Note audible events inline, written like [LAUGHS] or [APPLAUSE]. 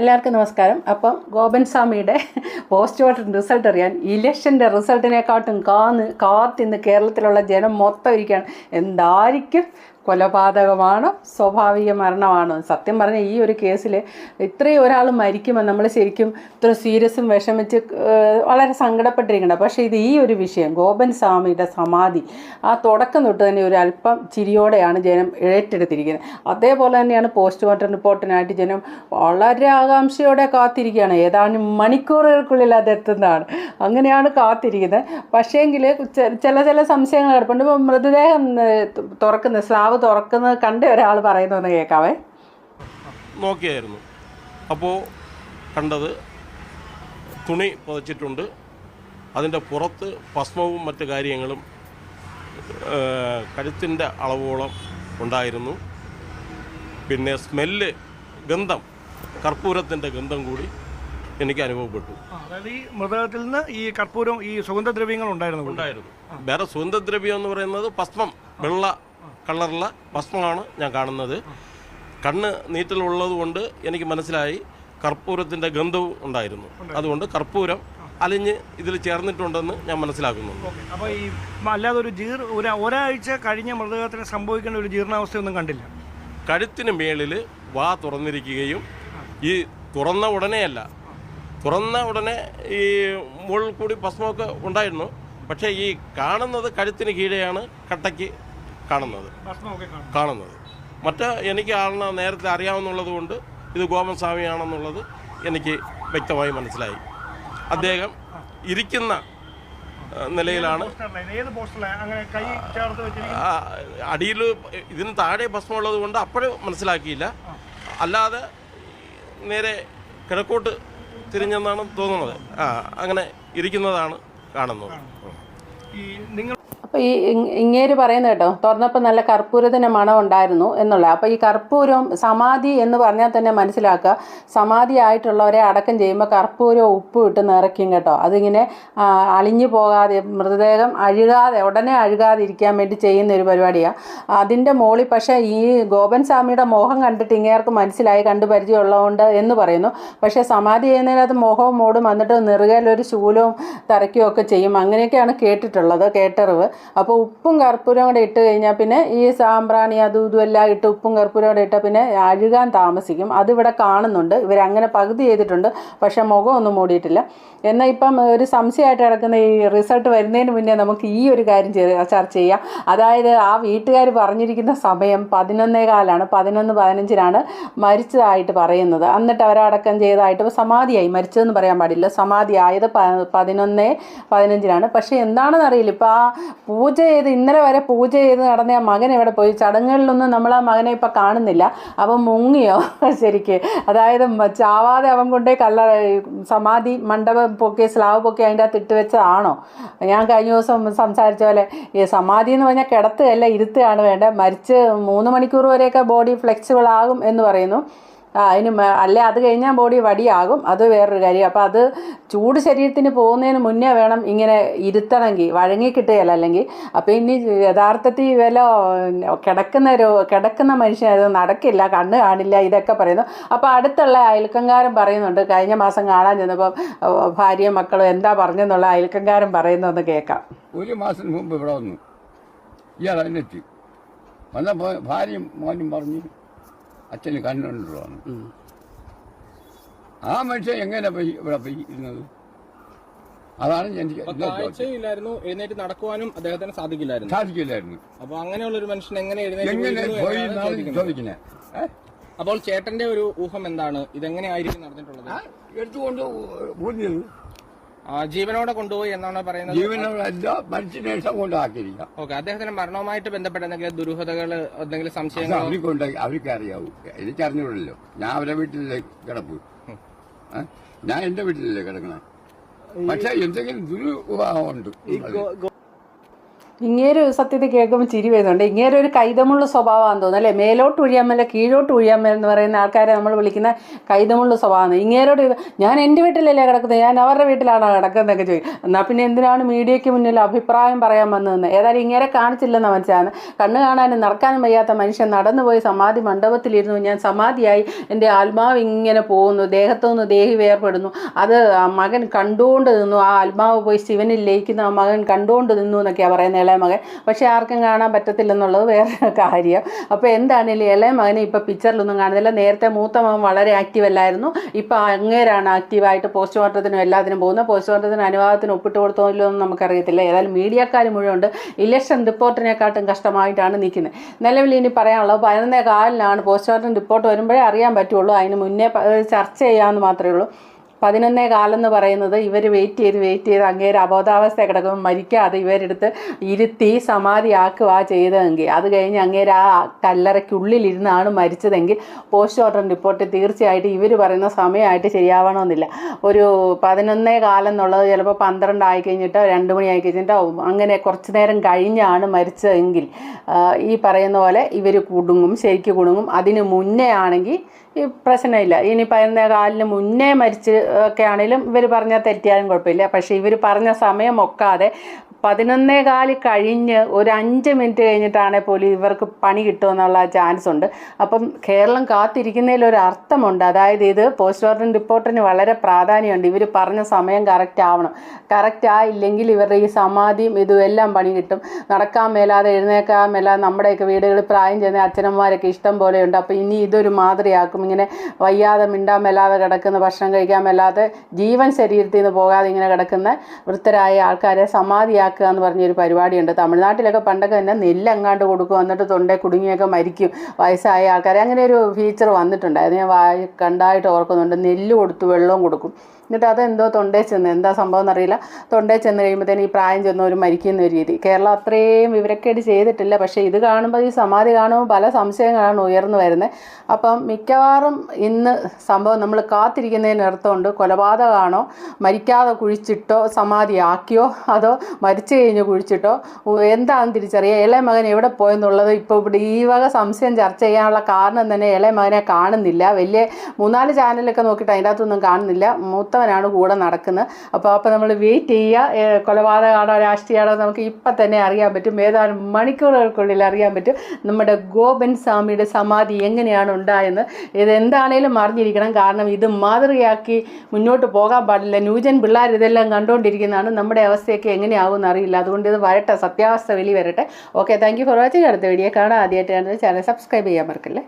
എല്ലാവർക്കും നമസ്കാരം. അപ്പം ഗോപൻ സ്വാമിയുടെ പോസ്റ്റ് വോട്ടിംഗ് റിസൾട്ട് അറിയാൻ ഇലക്ഷന്റെ റിസൾട്ടിനെക്കാട്ടും കാന്ന് കാത്തിന്ന് കേരളത്തിലുള്ള ജനം മൊത്തം ഇരിക്കുകയാണ്. എന്തായിരിക്കും? കൊലപാതകമാണോ സ്വാഭാവിക മരണമാണോ? സത്യം പറഞ്ഞാൽ ഈ ഒരു കേസിൽ ഇത്രയും ഒരാൾ മരിക്കുമ്പോൾ നമ്മൾ ശരിക്കും ഇത്ര സീരിയസും വിഷമിച്ച് വളരെ സങ്കടപ്പെട്ടിരിക്കണം പക്ഷേ ഇത് ഈ ഒരു വിഷയം ഗോപൻ സ്വാമിയുടെ സമാധി ആ തുടക്കം തൊട്ട് തന്നെ ഒരു അല്പം ചിരിയോടെയാണ് ജനം ഏറ്റെടുത്തിരിക്കുന്നത്. അതേപോലെ തന്നെയാണ് പോസ്റ്റ്മോർട്ടം റിപ്പോർട്ടിനായിട്ട് ജനം വളരെ ആകാംക്ഷയോടെ കാത്തിരിക്കുകയാണ്. ഏതാനും മണിക്കൂറുകൾക്കുള്ളിൽ അത് എത്തുന്നതാണ് അങ്ങനെയാണ് കാത്തിരിക്കുന്നത്. പക്ഷേങ്കിൽ ചില ചില സംശയങ്ങൾ കിടപ്പുണ്ട് മൃതദേഹം തുറക്കുന്ന സ്ലാവ് തുറക്കുന്നത് കണ്ട ഒരാൾ പറയുന്നതെന്ന് കേൾക്കാവേ. നോക്കിയായിരുന്നു. അപ്പോൾ കണ്ടത് തുണി പുതച്ചിട്ടുണ്ട്. അതിന്റെ പുറത്ത് ഭസ്മവും മറ്റു കാര്യങ്ങളും കഴുത്തിന്റെ അളവോളം ഉണ്ടായിരുന്നു. പിന്നെ സ്മെല്ല് ഗന്ധം കർപ്പൂരത്തിന്റെ ഗന്ധം കൂടി എനിക്ക് അനുഭവപ്പെട്ടു. അതായത് ഈ മൃതദേഹത്തിൽ നിന്ന് ഈ കർപ്പൂരം ഈ സുഗന്ധദ്രവ്യങ്ങൾ ഉണ്ടായിരുന്നു. ഉണ്ടായിരുന്നു. വേറെ സുഗന്ധദ്രവ്യം എന്ന് പറയുന്നത് ഭസ്മം വെള്ള കളറുള്ള ഭസ്മമാണ് ഞാൻ കാണുന്നത്. കണ്ണ് നീറ്റലുള്ളത് കൊണ്ട് എനിക്ക് മനസ്സിലായി കർപ്പൂരത്തിന്റെ ഗന്ധവും ഉണ്ടായിരുന്നു. അതുകൊണ്ട് കർപ്പൂരം അലിഞ്ഞ് ഇതിൽ ചേർന്നിട്ടുണ്ടെന്ന് ഞാൻ മനസ്സിലാക്കുന്നു. അപ്പോൾ ഈ അല്ലാതെ ഒരു ജീർ ഒരു ഒരാഴ്ച കഴിഞ്ഞ മൃതദേഹത്തിന് സംഭവിക്കേണ്ട ഒരു ജീർണാവസ്ഥയൊന്നും കണ്ടില്ല? കഴുത്തിന് മേളിൽ വാ തുറന്നിരിക്കുകയും ഈ തുറന്ന ഉടനെയല്ല തുറന്ന ഉടനെ ഈ മുകളിൽ കൂടി ഭസ്മമൊക്കെ ഉണ്ടായിരുന്നു. പക്ഷേ ഈ കാണുന്നത് കഴുത്തിന് കീഴെയാണ് കട്ടയ്ക്ക് കാണുന്നത്. കാണുന്നത്. മറ്റ് എനിക്ക് ആളിനെ നേരത്തെ അറിയാവുന്നുള്ളത് കൊണ്ട് ഇത് ഗോപൻ സ്വാമിയാണെന്നുള്ളത് എനിക്ക് വ്യക്തമായി മനസ്സിലായി. അദ്ദേഹം ഇരിക്കുന്ന നിലയിലാണ്. അടിയിൽ ഇതിന് താഴെ ഭസ്മമുള്ളത് കൊണ്ട് അപ്പോഴും മനസ്സിലാക്കിയില്ല. അല്ലാതെ നേരെ കിഴക്കോട്ട് തിരിഞ്ഞെന്നാണ് തോന്നുന്നത്. ആ അങ്ങനെ ഇരിക്കുന്നതാണ് കാണുന്നത്. നിങ്ങൾ അപ്പോൾ ഈ ഇങ്ങേര് പറയുന്നത് കേട്ടോ തുറന്നപ്പോൾ നല്ല കർപ്പൂരത്തിന്റെ മണം ഉണ്ടായിരുന്നു എന്നുള്ള. അപ്പോൾ ഈ കർപ്പൂരം സമാധി എന്ന് പറഞ്ഞാൽ തന്നെ മനസ്സിലാക്കുക. സമാധി ആയിട്ടുള്ളവരെ അടക്കം ചെയ്യുമ്പോൾ കർപ്പൂരം ഉപ്പ് ഇട്ട് നിറയ്ക്കും കേട്ടോ. അതിങ്ങനെ അളിഞ്ഞു പോകാതെ മൃതദേഹം അഴുകാതെ ഉടനെ അഴുകാതെ ഇരിക്കാൻ വേണ്ടി ചെയ്യുന്ന ഒരു പരിപാടിയാണ് അതിന്റെ മോളിൽ പക്ഷേ ഈ ഗോപൻ സ്വാമിയുടെ മോഹം കണ്ടിട്ട് ഇങ്ങേർക്ക് മനസ്സിലായി കണ്ട് പരിചയമുള്ളതുകൊണ്ട് എന്ന് പറയുന്നു. പക്ഷേ സമാധി ചെയ്യുന്നതിനകത്ത് മോഹവും മോടും വന്നിട്ട് നിറുകയിലൊരു ശൂലവും തറയ്ക്കുകയും ചെയ്യും. അങ്ങനെയൊക്കെയാണ് കേട്ടിട്ടുള്ളത് കേട്ടറിവ്. അപ്പോൾ ഉപ്പും കർപ്പൂരം കൂടെ ഇട്ട് കഴിഞ്ഞാൽ പിന്നെ ഈ സാമ്പ്രാണി അതും ഇതും എല്ലാം ഇട്ട് ഉപ്പും കർപ്പൂരം കൂടെ ഇട്ടാൽ പിന്നെ അഴുകാൻ താമസിക്കും. അതിവിടെ കാണുന്നുണ്ട്. ഇവരങ്ങനെ പകുതി ചെയ്തിട്ടുണ്ട്. പക്ഷേ മുഖമൊന്നും മൂടിയിട്ടില്ല. എന്നാൽ ഇപ്പം ഒരു സംശയമായിട്ട് കിടക്കുന്ന ഈ റിസൾട്ട് വരുന്നതിന് മുന്നേ നമുക്ക് ഈ ഒരു കാര്യം ചർച്ച ചെയ്യാം. അതായത് ആ വീട്ടുകാർ പറഞ്ഞിരിക്കുന്ന സമയം പതിനൊന്നേ കാലാണ്. പതിനൊന്ന് പതിനഞ്ചിനാണ് മരിച്ചതായിട്ട് പറയുന്നത്. എന്നിട്ട് അവരടക്കം ചെയ്തതായിട്ട് സമാധിയായി. മരിച്ചതെന്ന് പറയാൻ പാടില്ല. സമാധിയായത് പതിനൊന്നേ പതിനഞ്ചിനാണ്. പക്ഷേ എന്താണെന്നറിയില്ല. ഇപ്പോൾ ആ പൂജ ചെയ്ത് ഇന്നലെ വരെ പൂജ ചെയ്ത് നടന്ന ആ മകൻ എവിടെ പോയി? ചടങ്ങുകളിലൊന്നും നമ്മൾ ആ മകനെ ഇപ്പം കാണുന്നില്ല. അവൻ മുങ്ങിയോ? [LAUGHS] ശരിക്ക്. അതായത് ചാവാതെ അവൻ കൊണ്ടേ കല്ല സമാധി മണ്ഡപം പൊക്കി സ്ലാവ് പൊക്കി അതിന്റെ അകത്ത് ഇട്ട് വെച്ചതാണോ? ഞാൻ കഴിഞ്ഞ ദിവസം സംസാരിച്ച പോലെ ഈ സമാധി എന്ന് പറഞ്ഞാൽ കിടത്തുകയല്ല ഇരുത്തുകയാണ് വേണ്ടത്. മരിച്ച് മൂന്ന് മണിക്കൂർ വരെയൊക്കെ ബോഡി ഫ്ലെക്സിബിൾ ആകും എന്ന് പറയുന്നു. അതിന് അല്ലെ അത് കഴിഞ്ഞാൽ ബോഡി വടിയാകും. അത് വേറൊരു കാര്യം. അപ്പോൾ അത് ചൂട് ശരീരത്തിന് പോകുന്നതിന് മുന്നേ വേണം ഇങ്ങനെ ഇരുത്തണമെങ്കിൽ വഴങ്ങി കിട്ടുകയല്ല അല്ലെങ്കിൽ. അപ്പോൾ ഇനി യഥാർത്ഥത്തിൽ വില കിടക്കുന്ന രോ കിടക്കുന്ന മനുഷ്യനത് നടക്കില്ല കണ്ണ് കാണില്ല ഇതൊക്കെ പറയുന്നു. അപ്പോൾ അടുത്തുള്ള അയൽക്കങ്കാരൻ പറയുന്നുണ്ട് കഴിഞ്ഞ മാസം കാണാൻ ചെന്നപ്പോൾ ഭാര്യയും മക്കളും എന്താ പറഞ്ഞെന്നുള്ള അയൽക്കങ്കാരൻ പറയുന്നതെന്ന് കേൾക്കാം. ഒരു മാസം മുമ്പ് ഇവിടെ വന്നു. ഇയാൾ അതിനെത്തി. വന്നപ്പോൾ ഭാര്യയും മോനും പറഞ്ഞു അച്ഛന് കണ്ണുണ്ടാണ് ആ മനുഷ്യൻ എങ്ങനെ പോയി ഇവിടെ പോയി ഇരുന്നത്? അതാണ് എനിക്ക്. കാഴ്ചയില്ലായിരുന്നു എഴുന്നേറ്റ് നടക്കുവാനും അദ്ദേഹത്തിന് സാധിക്കില്ലായിരുന്നു. സാധിക്കില്ലായിരുന്നു. അപ്പൊ അങ്ങനെയുള്ള ഒരു മനുഷ്യൻ എങ്ങനെ എങ്ങനെ പോയി എന്നാണ് ചോദിക്കുന്നത്. അപ്പോൾ ചേട്ടന്റെ ഒരു ഊഹം എന്താണ്? ഇതെങ്ങനെയായിരിക്കും നടന്നിട്ടുള്ളത്? എടുത്തുകൊണ്ട് ആ, ജീവനോടെ കൊണ്ടുപോയി എന്നാണ് പറയുന്നത്. ജീവനോടല്ല മനുഷ്യനെ കൊണ്ടാക്കിയില്ല ഓക്കെ അദ്ദേഹത്തിന്റെ മരണവുമായിട്ട് ബന്ധപ്പെട്ട എന്തെങ്കിലും ദുരൂഹതകൾ എന്തെങ്കിലും സംശയങ്ങൾ അവർക്കുണ്ട് അവർക്ക് അറിയാവൂ എനിക്ക് അറിഞ്ഞൂടല്ലോ ഞാൻ അവരെ വീട്ടിലേ കിടപ്പ്. ഞാൻ എന്റെ വീട്ടിലല്ലേ കിടക്കണേ. പക്ഷെ എന്തെങ്കിലും ദുരുപയോഗമുണ്ട് ഇങ്ങേര് സത്യത്തെ കേൾക്കുമ്പോൾ ചിരി വരുന്നുണ്ട്. ഇങ്ങേര് ഒരു കൈതമുള്ള സ്വഭാവമാണെന്ന് തോന്നുന്നു അല്ലേ? മേലോട്ട് ഒഴിയാമല്ല കീഴോട്ട് ഒഴിയാമല്ല എന്ന് പറയുന്ന ആൾക്കാരെ നമ്മൾ വിളിക്കുന്ന കൈതമുള്ള സ്വഭാവമാണ്. ഇങ്ങേരോട് ഞാൻ എന്റെ വീട്ടിലല്ലേ കിടക്കുന്നത്? ഞാൻ അവരുടെ വീട്ടിലാണോ കിടക്കുന്നതൊക്കെ ചോദിക്കും. എന്നാൽ പിന്നെ എന്തിനാണ് മീഡിയയ്ക്ക് മുന്നിൽ അഭിപ്രായം പറയാൻ വന്നതെന്ന്? ഏതായാലും ഇങ്ങേരെ കാണിച്ചില്ലെന്ന് മനസ്സിലാണ് കണ്ണ് കാണാനും നടക്കാനും വയ്യാത്ത മനുഷ്യൻ നടന്നുപോയി സമാധി മണ്ഡപത്തിലിരുന്നു. ഞാൻ സമാധിയായി എന്റെ ആത്മാവ് ഇങ്ങനെ പോകുന്നു. ദേഹത്തുനിന്ന് ദേഹി വേർപ്പെടുന്നു അത് മകൻ കണ്ടുകൊണ്ട് നിന്നു. ആ ആത്മാവ് പോയി ശിവനിൽ ലയിക്കുന്ന ആ മകൻ കണ്ടുകൊണ്ട് നിന്നു എന്നൊക്കെയാണ് പറയുന്നത്. ഇളയ മകൻ. പക്ഷേ ആർക്കും കാണാൻ പറ്റത്തില്ലെന്നുള്ളത് വേറെ കാര്യം. അപ്പോൾ എന്താണെങ്കിലും ഇളയ മകനെ ഇപ്പോൾ പിക്ചറിലൊന്നും കാണുന്നില്ല. നേരത്തെ മൂത്ത മകൻ വളരെ ആക്റ്റീവ് അല്ലായിരുന്നു. ഇപ്പോൾ അങ്ങേരാണ് ആക്റ്റീവായിട്ട് പോസ്റ്റ്മോർട്ടത്തിനും എല്ലാത്തിനും പോകുന്നത്. പോസ്റ്റ്മോർട്ടത്തിന് അനുവാദത്തിന് ഒപ്പിട്ട് കൊടുത്തോല്ലോ എന്ന് നമുക്കറിയത്തില്ല. ഏതായാലും മീഡിയക്കാർ മുഴുവൻ ഉണ്ട് ഇലക്ഷൻ റിപ്പോർട്ടിനെക്കാട്ടും കഷ്ടമായിട്ടാണ് നിൽക്കുന്നത്. നിലവിൽ ഇനി പറയാനുള്ളത് പതിനൊന്നേ കാലിനാണ് പോസ്റ്റ്മോർട്ടം റിപ്പോർട്ട് വരുമ്പോഴേ അറിയാൻ പറ്റുള്ളൂ. അതിന് മുന്നേ ചർച്ച ചെയ്യാമെന്ന് മാത്രമേ ഉള്ളൂ. പതിനൊന്നേ കാലെന്ന് പറയുന്നത് ഇവർ വെയിറ്റ് ചെയ്ത് വെയിറ്റ് ചെയ്ത് അങ്ങേര് അബോധാവസ്ഥ കിടക്കുമ്പോൾ മരിക്കാതെ ഇവരെടുത്ത് ഇരുത്തി സമാധിയാക്കുക ചെയ്തതെങ്കിൽ അത് കഴിഞ്ഞ് അങ്ങേര് ആ കല്ലറയ്ക്കുള്ളിലിരുന്നാണ് മരിച്ചതെങ്കിൽ പോസ്റ്റ്മോർട്ടം റിപ്പോർട്ട് തീർച്ചയായിട്ടും ഇവർ പറയുന്ന സമയമായിട്ട് ശരിയാവണമെന്നില്ല. ഒരു പതിനൊന്നേ കാലം എന്നുള്ളത് ചിലപ്പോൾ പന്ത്രണ്ട് ആയി കഴിഞ്ഞിട്ടോ രണ്ട് മണി ആയി കഴിഞ്ഞിട്ടോ അങ്ങനെ കുറച്ച് നേരം കഴിഞ്ഞാണ് മരിച്ചതെങ്കിൽ ഈ പറയുന്ന പോലെ ഇവർ കുടുങ്ങും ശരിക്ക് കുടുങ്ങും. അതിന് മുന്നേ ആണെങ്കിൽ ഈ പ്രശ്നമില്ല. ഇനി പതിനൊന്നേ കാലിന് മുന്നേ മരിച്ച് ഒക്കെ ആണെങ്കിലും ഇവർ പറഞ്ഞാൽ തെറ്റിയാലും കുഴപ്പമില്ല. പക്ഷേ ഇവർ പറഞ്ഞ സമയം ഒക്കാതെ പതിനൊന്നേ കാൽ കഴിഞ്ഞ് ഒരു അഞ്ച് മിനിറ്റ് കഴിഞ്ഞിട്ടാണ് പോലും ഇവർക്ക് പണി കിട്ടുമെന്നുള്ള ചാൻസ് ഉണ്ട്. അപ്പം കേരളം കാത്തിരിക്കുന്നതിൽ ഒരു അർത്ഥമുണ്ട്. അതായത് ഇത് പോസ്റ്റ് മോർട്ടം റിപ്പോർട്ടിന് വളരെ പ്രാധാന്യമുണ്ട്. ഇവർ പറഞ്ഞ സമയം കറക്റ്റ് ആവണം. കറക്റ്റ് ആയില്ലെങ്കിൽ ഇവരുടെ ഈ സമാധിയും ഇതും എല്ലാം പണി കിട്ടും. നടക്കാൻ മേലാതെ എഴുന്നേക്കാൻ മേലാതെ നമ്മുടെയൊക്കെ വീടുകളിൽ പ്രായം ചെയ്യുന്ന അച്ഛനമ്മമാരൊക്കെ ഇഷ്ടം പോലെയുണ്ട്. അപ്പോൾ ഇനി ഇതൊരു മാതൃയാക്കും ഇങ്ങനെ വയ്യാതെ മിണ്ടാൻ മേലാതെ കിടക്കുന്ന ഭക്ഷണം കഴിക്കാൻ മേലാതെ ജീവൻ ശരീരത്തിൽ നിന്ന് പോകാതെ ഇങ്ങനെ കിടക്കുന്ന വൃത്തരായ ആൾക്കാരെ സമാധിയാക്കുക എന്ന് പറഞ്ഞൊരു പരിപാടിയുണ്ട്. തമിഴ്നാട്ടിലൊക്കെ പണ്ടൊക്കെ തന്നെ നെല്ല് അങ്ങാണ്ട് കൊടുക്കും. എന്നിട്ട് തൊണ്ടേ കുടുങ്ങിയൊക്കെ മരിക്കും. വയസ്സായ ആൾക്കാരെ. അങ്ങനെ ഒരു ഫീച്ചർ വന്നിട്ടുണ്ട് അത് ഞാൻ വായി കണ്ടായിട്ട് ഓർക്കുന്നുണ്ട്. നെല്ല് കൊടുത്ത് വെള്ളവും കൊടുക്കും. എന്നിട്ട് അതെന്തോ തൊണ്ടേ ചെന്ന് എന്താ സംഭവം എന്നറിയില്ല. തൊണ്ടേ ചെന്ന് കഴിയുമ്പോഴത്തേന് ഈ പ്രായം ചെന്നവർ മരിക്കുന്ന ഒരു രീതി. കേരളം അത്രയും വിവരക്കേട് ചെയ്തിട്ടില്ല. പക്ഷേ ഇത് കാണുമ്പോൾ ഈ സമാധി കാണുമ്പോൾ പല സംശയങ്ങളാണ് ഉയർന്നു വരുന്നത് അപ്പം മിക്കവാറും ഇന്ന് സംഭവം നമ്മൾ കാത്തിരിക്കുന്നതിന് അർത്ഥമുണ്ട് കൊലപാതകമാണോ? മരിക്കാതെ കുഴിച്ചിട്ടോ സമാധിയാക്കിയോ? അതോ മരിച്ചു കഴിഞ്ഞ് കുഴിച്ചിട്ടോ എന്താണെന്ന് തിരിച്ചറിയുക ഇളയ മകൻ എവിടെ പോയെന്നുള്ളത് ഇപ്പോൾ ഇവിടെ ഈ വക സംശയം ചർച്ച ചെയ്യാനുള്ള കാരണം തന്നെ ഇളയ മകനെ കാണുന്നില്ല. വലിയ മൂന്നാൽ ചാനലൊക്കെ നോക്കിയിട്ട് അതിന്റെ അകത്തൊന്നും കാണുന്നില്ല. മൂത്തവനാണ് കൂടെ നടക്കുന്നത്. അപ്പോൾ അപ്പോൾ നമ്മൾ വെയിറ്റ് ചെയ്യുക. കൊലപാതകമാണോ രാഷ്ട്രീയമാണോ നമുക്ക് ഇപ്പം തന്നെ അറിയാൻ പറ്റും. ഏതാനും മണിക്കൂറുകൾക്കുള്ളിൽ അറിയാൻ പറ്റും. നമ്മുടെ ഗോപൻ സ്വാമിയുടെ സമാധി എങ്ങനെയാണ് ഉണ്ടായെന്ന്. ഇത് എന്താണേലും അറിഞ്ഞിരിക്കണം. കാരണം ഇത് മാതൃകയാക്കി മുന്നോട്ട് പോകാൻ പാടില്ല. ന്യൂജൻ പിള്ളേർ ഇതെല്ലാം കണ്ടുകൊണ്ടിരിക്കുന്നതാണ് നമ്മുടെ അവസ്ഥയൊക്കെ എങ്ങനെയാവും അറിയില്ല. അതുകൊണ്ട് ഇത് വരട്ടെ സത്യാവസ്ഥ വെളി വരട്ടെ. Okay thank you for watching അടുത്ത വീഡിയോ കാണാൻ ആദ്യമായിട്ട് കാണുന്നത് ചാനൽ സബ്സ്ക്രൈബ് ചെയ്യാൻ മറക്കല്ലേ?